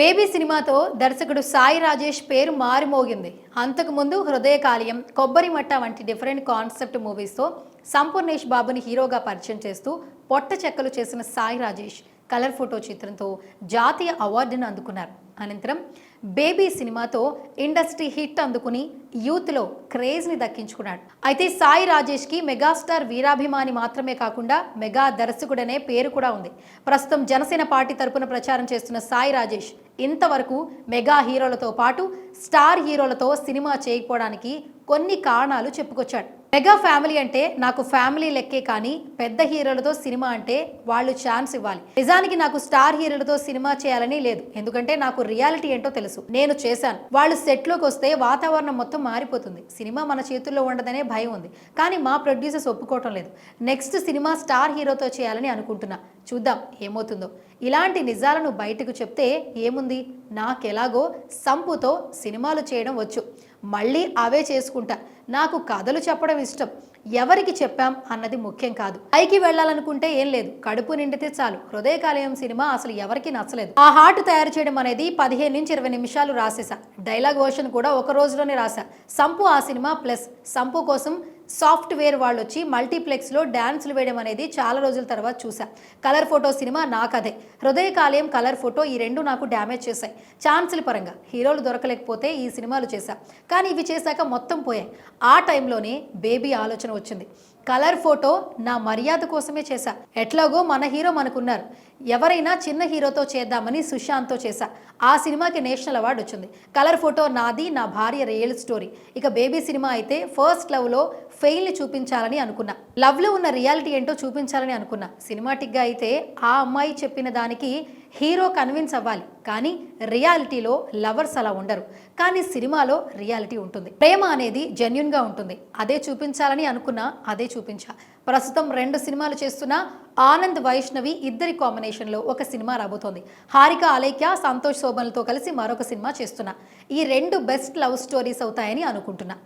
Baby సినిమాతో దర్శకుడు సాయి రాజేష్ పేరు మారిమోగింది. అంతకుముందు హృదయకాలయం కొబ్బరి మట్ట వంటి డిఫరెంట్ కాన్సెప్ట్ మూవీస్తో సంపూర్ణేష్ బాబుని హీరోగా పరిచయం చేస్తూ పొట్ట చెక్కలు చేసిన సాయి రాజేష్ కలర్ ఫోటో చిత్రంతో జాతీయ అవార్డును అందుకున్నారు. అనంతరం బేబీ సినిమాతో ఇండస్ట్రీ హిట్ అందుకుని యూత్లో క్రేజ్ని దక్కించుకున్నాడు. అయితే సాయి రాజేష్కి మెగాస్టార్ వీరాభిమాని మాత్రమే కాకుండా మెగా దర్శకుడనే పేరు కూడా ఉంది. ప్రస్తుతం జనసేన పార్టీ తరపున ప్రచారం చేస్తున్న సాయి రాజేష్ ఇంతవరకు మెగా హీరోలతో పాటు స్టార్ హీరోలతో సినిమా చేయకపోవడానికి కొన్ని కారణాలు చెప్పుకొచ్చాడు. మెగా ఫ్యామిలీ అంటే నాకు ఫ్యామిలీ లెక్కే కానీ పెద్ద హీరోలతో సినిమా అంటే వాళ్ళు ఛాన్స్ ఇవ్వాలి. నిజానికి నాకు స్టార్ హీరోలతో సినిమా చేయాలని లేదు. ఎందుకంటే నాకు రియాలిటీ ఏంటో తెలుసు. నేను చేశాను. వాళ్ళు సెట్లోకి వస్తే వాతావరణం మొత్తం మారిపోతుంది. సినిమా మన చేతుల్లో ఉండదనే భయం ఉంది. కానీ మా ప్రొడ్యూసర్స్ ఒప్పుకోవటం లేదు. నెక్స్ట్ సినిమా స్టార్ హీరోతో చేయాలని అనుకుంటున్నా. చూద్దాం ఏమవుతుందో. ఇలాంటి నిజాలను బయటకు చెప్తే ఏముంది? నాకెలాగో సంపుతో సినిమాలు చేయడం వచ్చు. మళ్ళీ అవే చేసుకుంటా. నాకు కథలు చెప్పడం ఇష్టం. ఎవరికి చెప్పాం అన్నది ముఖ్యం కాదు. పైకి వెళ్ళాలనుకుంటే ఏం లేదు. కడుపు నిండితే చాలు. హృదయకాలయం సినిమా అసలు ఎవరికి నచ్చలేదు. ఆ హార్ట్ తయారు చేయడం అనేది పదిహేను నుంచి ఇరవై నిమిషాలు రాసేసా. డైలాగ్ ఓషన్ కూడా ఒక రోజులోనే రాశా సంపు ఆ సినిమా ప్లస్ సంపు కోసం సాఫ్ట్వేర్ వాళ్ళు వచ్చి మల్టీప్లెక్స్లో డ్యాన్సులు వేయడం అనేది చాలా రోజుల తర్వాత చూసా కలర్ ఫోటో సినిమా నాకు అదే హృదయకాలయం కలర్ ఫోటో ఈ రెండు నాకు డ్యామేజ్ చేశాయి. ఛాన్సుల పరంగా హీరోలు దొరకలేకపోతే ఈ సినిమాలు చేశా. కానీ ఇవి చేశాక మొత్తం పోయాయి. ఆ టైంలోనే బేబీ ఆలోచన వచ్చింది. కలర్ ఫోటో నా మర్యాద కోసమే చేశా. ఎట్లాగో మన హీరో మనకున్నారు. ఎవరైనా చిన్న హీరోతో చేద్దామని సుశాంత్తో చేశా. ఆ సినిమాకి నేషనల్ అవార్డు వచ్చింది. కలర్ ఫోటో నాది నా భార్య రియల్ స్టోరీ. ఇక బేబీ సినిమా అయితే ఫస్ట్ లవ్లో ఫెయిల్ని చూపించాలని అనుకున్నా. లవ్లో ఉన్న రియాలిటీ ఏంటో చూపించాలని అనుకున్నా. సినిమాటిక్గా అయితే ఆ అమ్మాయి చెప్పిన దానికి హీరో కన్విన్స్ అవ్వాలి. కానీ రియాలిటీలో లవర్స్ అలా ఉండరు. కానీ సినిమాలో రియాలిటీ ఉంటుంది. ప్రేమ అనేది జెన్యున్గా ఉంటుంది. అదే చూపించాలని అనుకున్నా అదే చూపించా. ప్రస్తుతం రెండు సినిమాలు చేస్తున్న ఆనంద్ వైష్ణవి ఇద్దరి కాంబినేషన్లో ఒక సినిమా రాబోతోంది. హారిక అలైక్య సంతోష్ శోభన్లతో కలిసి మరొక సినిమా చేస్తున్నా. ఈ రెండు బెస్ట్ లవ్ స్టోరీస్ అవుతాయని అనుకుంటున్నా.